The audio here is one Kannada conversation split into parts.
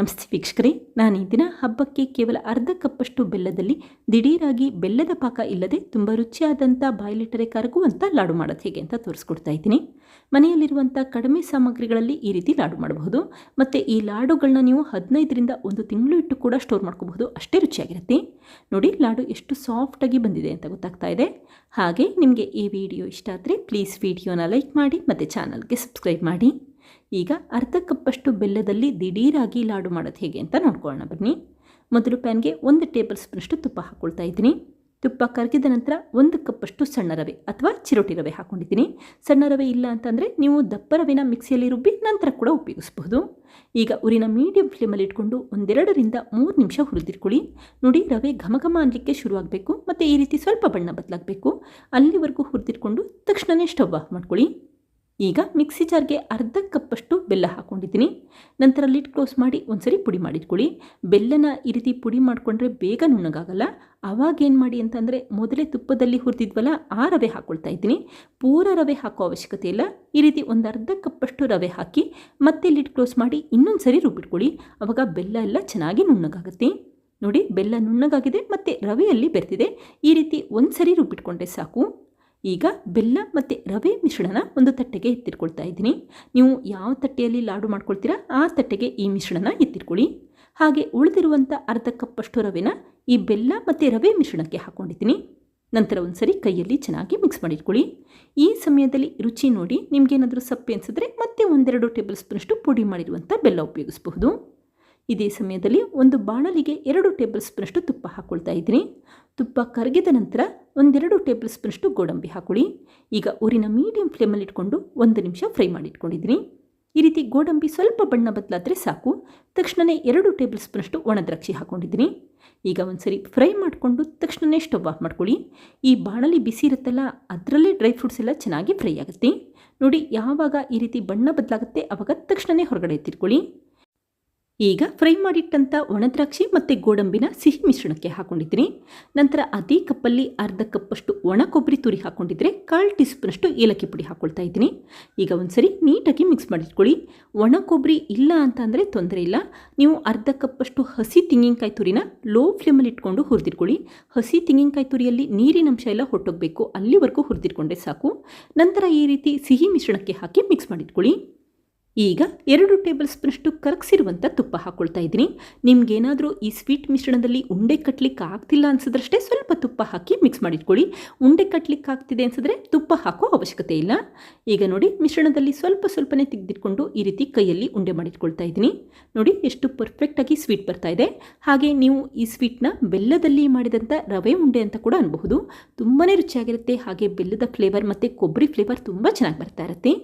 ನಮಸ್ತೆ ವೀಕ್ಷಕರೇ, ನಾನು ಈ ದಿನ ಹಬ್ಬಕ್ಕೆ ಕೇವಲ ಅರ್ಧ ಕಪ್ಪಷ್ಟು ಬೆಲ್ಲದಲ್ಲಿ ದಿಢೀರಾಗಿ ಬೆಲ್ಲದ ಪಾಕ ಇಲ್ಲದೆ ತುಂಬ ರುಚಿಯಾದಂಥ ಬಾಯ್ಲಿಟರೆ ಕರಗುವಂಥ ಲಾಡು ಮಾಡೋದು ಹೇಗೆ ಅಂತ ತೋರಿಸ್ಕೊಡ್ತಾ ಇದ್ದೀನಿ. ಮನೆಯಲ್ಲಿರುವಂಥ ಕಡಿಮೆ ಸಾಮಗ್ರಿಗಳಲ್ಲಿ ಈ ರೀತಿ ಲಾಡು ಮಾಡಬಹುದು. ಮತ್ತು ಈ ಲಾಡುಗಳನ್ನ ನೀವು ಹದಿನೈದರಿಂದ ಒಂದು ತಿಂಗಳು ಇಟ್ಟು ಕೂಡ ಸ್ಟೋರ್ ಮಾಡ್ಕೋಬಹುದು. ಅಷ್ಟೇ ರುಚಿಯಾಗಿರುತ್ತೆ. ನೋಡಿ, ಲಾಡು ಎಷ್ಟು ಸಾಫ್ಟಾಗಿ ಬಂದಿದೆ ಅಂತ ಗೊತ್ತಾಗ್ತಾ ಇದೆ. ಹಾಗೆ ನಿಮಗೆ ಈ ವಿಡಿಯೋ ಇಷ್ಟ ಆದರೆ ಪ್ಲೀಸ್ ವಿಡಿಯೋನ ಲೈಕ್ ಮಾಡಿ, ಮತ್ತು ಚಾನಲ್ಗೆ ಸಬ್ಸ್ಕ್ರೈಬ್ ಮಾಡಿ. ಈಗ ಅರ್ಧ ಕಪ್ಪಷ್ಟು ಬೆಲ್ಲದಲ್ಲಿ ದಿಢೀರಾಗಿ ಲಾಡು ಮಾಡೋದು ಹೇಗೆ ಅಂತ ನೋಡ್ಕೊಳ್ಳೋಣ. ಬನ್ನಿ. ಮೊದಲು ಪ್ಯಾನ್ಗೆ ಒಂದು ಟೇಬಲ್ ಸ್ಪೂನಷ್ಟು ತುಪ್ಪ ಹಾಕ್ಕೊಳ್ತಾ ಇದ್ದೀನಿ. ತುಪ್ಪ ಕರಗಿದ ನಂತರ ಒಂದು ಕಪ್ಪಷ್ಟು ಸಣ್ಣ ರವೆ ಅಥವಾ ಚಿರೋಟಿ ರವೆ ಹಾಕ್ಕೊಂಡಿದ್ದೀನಿ ಸಣ್ಣ ರವೆ ಇಲ್ಲ ಅಂತಂದರೆ ನೀವು ದಪ್ಪ ರವೆನ ಮಿಕ್ಸಿಯಲ್ಲಿ ರುಬ್ಬಿ ನಂತರ ಕೂಡ ಉಪಯೋಗಿಸ್ಬಹುದು. ಈಗ ಉರಿನ ಮೀಡಿಯಂ ಫ್ಲೇಮಲ್ಲಿ ಇಟ್ಕೊಂಡು ಒಂದೆರಡರಿಂದ ಮೂರು ನಿಮಿಷ ಹುರಿದಿಟ್ಕೊಳ್ಳಿ. ನೋಡಿ, ರವೆ ಘಮ ಘಮ ಅನ್ನಲಿಕ್ಕೆ ಶುರುವಾಗಬೇಕು. ಮತ್ತು ಈ ರೀತಿ ಸ್ವಲ್ಪ ಬಣ್ಣ ಬದಲಾಗಬೇಕು. ಅಲ್ಲಿವರೆಗೂ ಹುರಿದಿಟ್ಕೊಂಡು ತಕ್ಷಣವೇ ಸ್ಟವ್ ಆಫ್ ಮಾಡ್ಕೊಳ್ಳಿ. ಈಗ ಮಿಕ್ಸಿ ಜಾರ್ಗೆ ಅರ್ಧ ಕಪ್ಪಷ್ಟು ಬೆಲ್ಲ ಹಾಕ್ಕೊಂಡಿದ್ದೀನಿ ನಂತರ ಲಿಡ್ ಕ್ಲೋಸ್ ಮಾಡಿ ಒಂದ್ಸರಿ ಪುಡಿ ಮಾಡಿಟ್ಕೊಳ್ಳಿ. ಬೆಲ್ಲನ ಈ ರೀತಿ ಪುಡಿ ಮಾಡಿಕೊಂಡ್ರೆ ಬೇಗ ನುಣ್ಣಗಾಗಲ್ಲ. ಏನು ಮಾಡಿ ಅಂತಂದರೆ ಮೊದಲೇ ತುಪ್ಪದಲ್ಲಿ ಹುರಿದಿದ್ವಲ್ಲ, ಆ ರವೆ ಹಾಕ್ಕೊಳ್ತಾ ಇದ್ದೀನಿ. ಪೂರ ರವೆ ಹಾಕೋ ಅವಶ್ಯಕತೆ ಇಲ್ಲ. ಈ ರೀತಿ ಒಂದು ಅರ್ಧ ಕಪ್ಪಷ್ಟು ರವೆ ಹಾಕಿ ಮತ್ತೆ ಲಿಡ್ ಕ್ಲೋಸ್ ಮಾಡಿ ಇನ್ನೊಂದು ಸರಿ ರುಬ್ಬಿಟ್ಕೊಳ್ಳಿ. ಆವಾಗ ಬೆಲ್ಲ ಎಲ್ಲ ಚೆನ್ನಾಗಿ ನುಣ್ಣಗಾಗುತ್ತೆ. ನೋಡಿ, ಬೆಲ್ಲ ನುಣ್ಣಗಾಗಿದೆ ಮತ್ತು ರವೆಯಲ್ಲಿ ಬೆರೆತಿದೆ ಈ ರೀತಿ ಒಂದು ಸರಿ ರುಬ್ಬಿಟ್ಕೊಂಡ್ರೆ ಸಾಕು. ಈಗ ಬೆಲ್ಲ ಮತ್ತು ರವೆ ಮಿಶ್ರಣನ ಒಂದು ತಟ್ಟೆಗೆ ಎತ್ತಿಟ್ಕೊಳ್ತಾ ಇದ್ದೀನಿ. ನೀವು ಯಾವ ತಟ್ಟೆಯಲ್ಲಿ ಲಾಡು ಮಾಡ್ಕೊಳ್ತೀರಾ ಆ ತಟ್ಟೆಗೆ ಈ ಮಿಶ್ರಣನ ಎತ್ತಿಟ್ಕೊಳ್ಳಿ. ಹಾಗೆ ಉಳಿದಿರುವಂಥ ಅರ್ಧ ಕಪ್ಪಷ್ಟು ರವೆನ ಈ ಬೆಲ್ಲ ಮತ್ತು ರವೆ ಮಿಶ್ರಣಕ್ಕೆ ಹಾಕ್ಕೊಂಡಿದ್ದೀನಿ ನಂತರ ಒಂದು ಸರಿ ಕೈಯಲ್ಲಿ ಚೆನ್ನಾಗಿ ಮಿಕ್ಸ್ ಮಾಡಿಟ್ಕೊಳ್ಳಿ. ಈ ಸಮಯದಲ್ಲಿ ರುಚಿ ನೋಡಿ ನಿಮಗೇನಾದರೂ ಸಪ್ಪೆ ಅನಿಸಿದ್ರೆ ಮತ್ತೆ ಒಂದೆರಡು ಟೇಬಲ್ ಸ್ಪೂನಷ್ಟು ಪುಡಿ ಮಾಡಿರುವಂಥ ಬೆಲ್ಲ ಉಪಯೋಗಿಸಬಹುದು. ಇದೇ ಸಮಯದಲ್ಲಿ ಒಂದು ಬಾಣಲಿಗೆ ಎರಡು ಟೇಬಲ್ ಸ್ಪೂನಷ್ಟು ತುಪ್ಪ ಹಾಕ್ಕೊಳ್ತಾ ಇದ್ದೀನಿ. ತುಪ್ಪ ಕರಗಿದ ನಂತರ ಒಂದೆರಡು ಟೇಬಲ್ ಸ್ಪೂನಷ್ಟು ಗೋಡಂಬಿ ಹಾಕೊಳ್ಳಿ. ಈಗ ಊರಿನ ಮೀಡಿಯಂ ಫ್ಲೇಮಲ್ಲಿ ಇಟ್ಕೊಂಡು ಒಂದು ನಿಮಿಷ ಫ್ರೈ ಮಾಡಿ ಇಟ್ಕೊಂಡಿದ್ದೀನಿ. ಈ ರೀತಿ ಗೋಡಂಬಿ ಸ್ವಲ್ಪ ಬಣ್ಣ ಬದಲಾದರೆ ಸಾಕು. ತಕ್ಷಣವೇ ಎರಡು ಟೇಬಲ್ ಸ್ಪೂನಷ್ಟು ಒಣದ್ರಾಕ್ಷಿ ಹಾಕ್ಕೊಂಡಿದ್ದೀನಿ ಈಗ ಒಂದು ಸರಿ ಫ್ರೈ ಮಾಡಿಕೊಂಡು ತಕ್ಷಣವೇ ಸ್ಟವ್ ಆಫ್ ಮಾಡ್ಕೊಳ್ಳಿ. ಈ ಬಾಣಲಿ ಬಿಸಿ ಇರುತ್ತಲ್ಲ, ಅದರಲ್ಲೇ ಡ್ರೈ ಫ್ರೂಟ್ಸ್ ಎಲ್ಲ ಚೆನ್ನಾಗಿ ಫ್ರೈ ಆಗುತ್ತೆ. ನೋಡಿ, ಯಾವಾಗ ಈ ರೀತಿ ಬಣ್ಣ ಬದಲಾಗುತ್ತೆ ಆವಾಗ ತಕ್ಷಣವೇ ಹೊರಗಡೆ ಎತ್ತಿಟ್ಕೊಳ್ಳಿ. ಈಗ ಫ್ರೈ ಮಾಡಿಟ್ಟಂಥ ಒಣದ್ರಾಕ್ಷಿ ಮತ್ತು ಗೋಡಂಬಿನ ಸಿಹಿ ಮಿಶ್ರಣಕ್ಕೆ ಹಾಕೊಂಡಿದ್ದೀನಿ. ನಂತರ ಅದೇ ಕಪ್ಪಲ್ಲಿ ಅರ್ಧ ಕಪ್ಪಷ್ಟು ಒಣ ಕೊಬ್ಬರಿ ತುರಿ ಹಾಕ್ಕೊಂಡಿದ್ರೆ ಕಾಲು ಟೀ ಸ್ಪೂನಷ್ಟು ಏಲಕ್ಕಿ ಪುಡಿ ಹಾಕ್ಕೊಳ್ತಾ ಇದ್ದೀನಿ. ಈಗ ಒಂದು ಸರಿ ನೀಟಾಗಿ ಮಿಕ್ಸ್ ಮಾಡಿಟ್ಕೊಳ್ಳಿ. ಒಣ ಕೊಬ್ಬರಿ ಇಲ್ಲ ಅಂತ ಅಂದರೆ ತೊಂದರೆ ಇಲ್ಲ. ನೀವು ಅರ್ಧ ಕಪ್ಪಷ್ಟು ಹಸಿ ತೆಂಗಿನಕಾಯಿ ತುರಿನ ಲೋ ಫ್ಲೇಮಲ್ಲಿ ಇಟ್ಕೊಂಡು ಹುರಿದಿಟ್ಕೊಳ್ಳಿ. ಹಸಿ ತೆಂಗಿನಕಾಯಿ ತುರಿಯಲ್ಲಿ ನೀರಿನ ಅಂಶ ಎಲ್ಲ ಹೊಟ್ಟೋಗಬೇಕು ಅಲ್ಲಿವರೆಗೂ ಹುರಿದಿಟ್ಕೊಂಡ್ರೆ ಸಾಕು. ನಂತರ ಈ ರೀತಿ ಸಿಹಿ ಮಿಶ್ರಣಕ್ಕೆ ಹಾಕಿ ಮಿಕ್ಸ್ ಮಾಡಿಟ್ಕೊಳ್ಳಿ. ಈಗ ಎರಡು ಟೇಬಲ್ ಸ್ಪೂನಷ್ಟು ಕರಗಿಸಿರುವಂಥ ತುಪ್ಪ ಹಾಕ್ಕೊಳ್ತಾ ಇದ್ದೀನಿ. ನಿಮಗೇನಾದರೂ ಈ ಸ್ವೀಟ್ ಮಿಶ್ರಣದಲ್ಲಿ ಉಂಡೆ ಕಟ್ಲಿಕ್ಕೆ ಆಗ್ತಿಲ್ಲ ಅನ್ಸಿದ್ರಷ್ಟೇ ಸ್ವಲ್ಪ ತುಪ್ಪ ಹಾಕಿ ಮಿಕ್ಸ್ ಮಾಡಿಟ್ಕೊಳ್ಳಿ. ಉಂಡೆ ಕಟ್ಲಿಕ್ಕೆ ಆಗ್ತಿದೆ ಅನ್ಸಿದ್ರೆ ತುಪ್ಪ ಹಾಕೋ ಅವಶ್ಯಕತೆ ಇಲ್ಲ. ಈಗ ನೋಡಿ ಮಿಶ್ರಣದಲ್ಲಿ ಸ್ವಲ್ಪ ಸ್ವಲ್ಪನೇ ತೆಗೆದಿಟ್ಕೊಂಡು ಈ ರೀತಿ ಕೈಯಲ್ಲಿ ಉಂಡೆ ಮಾಡಿಟ್ಕೊಳ್ತಾ ಇದ್ದೀನಿ. ನೋಡಿ ಎಷ್ಟು ಪರ್ಫೆಕ್ಟಾಗಿ ಸ್ವೀಟ್ ಬರ್ತಾ ಇದೆ. ಹಾಗೆ ನೀವು ಈ ಸ್ವೀಟ್ನ ಬೆಲ್ಲದಲ್ಲಿ ಮಾಡಿದಂಥ ರವೆ ಉಂಡೆ ಅಂತ ಕೂಡ ಅನ್ಬಹುದು. ತುಂಬಾ ರುಚಿಯಾಗಿರುತ್ತೆ. ಹಾಗೆ ಬೆಲ್ಲದ ಫ್ಲೇವರ್ ಮತ್ತು ಕೊಬ್ಬರಿ ಫ್ಲೇವರ್ ತುಂಬ ಚೆನ್ನಾಗಿ ಬರ್ತಾ ಇರುತ್ತೆ.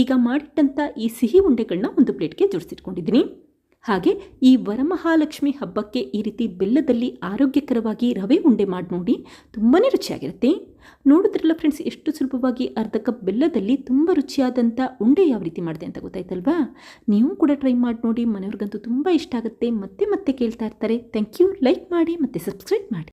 ಈಗ ಮಾಡಿಟ್ಟಂಥ ಈ ಸಿಹಿ ಉಂಡೆಗಳನ್ನ ಒಂದು ಪ್ಲೇಟ್ಗೆ ಜೋಡಿಸಿಟ್ಕೊಂಡಿದ್ದೀನಿ. ಹಾಗೆ ಈ ವರಮಹಾಲಕ್ಷ್ಮಿ ಹಬ್ಬಕ್ಕೆ ಈ ರೀತಿ ಬೆಲ್ಲದಲ್ಲಿ ಆರೋಗ್ಯಕರವಾಗಿ ರವೆ ಉಂಡೆ ಮಾಡಿ ನೋಡಿ ತುಂಬಾ ರುಚಿಯಾಗಿರುತ್ತೆ. ನೋಡಿದ್ರಲ್ಲ ಫ್ರೆಂಡ್ಸ್, ಎಷ್ಟು ಸುಲಭವಾಗಿ ಅರ್ಧ ಕಪ್ ಬೆಲ್ಲದಲ್ಲಿ ತುಂಬ ರುಚಿಯಾದಂಥ ಉಂಡೆ ಯಾವ ರೀತಿ ಮಾಡಿದೆ ಅಂತ ಗೊತ್ತಾಯ್ತಲ್ವಾ? ನೀವು ಕೂಡ ಟ್ರೈ ಮಾಡಿ ನೋಡಿ, ಮನೆಯವ್ರಿಗಂತೂ ತುಂಬ ಇಷ್ಟ ಆಗುತ್ತೆ. ಮತ್ತೆ ಮತ್ತೆ ಕೇಳ್ತಾ ಇರ್ತಾರೆ. Thank you. ಲೈಕ್ ಮಾಡಿ ಮತ್ತು ಸಬ್ಸ್ಕ್ರೈಬ್ ಮಾಡಿ.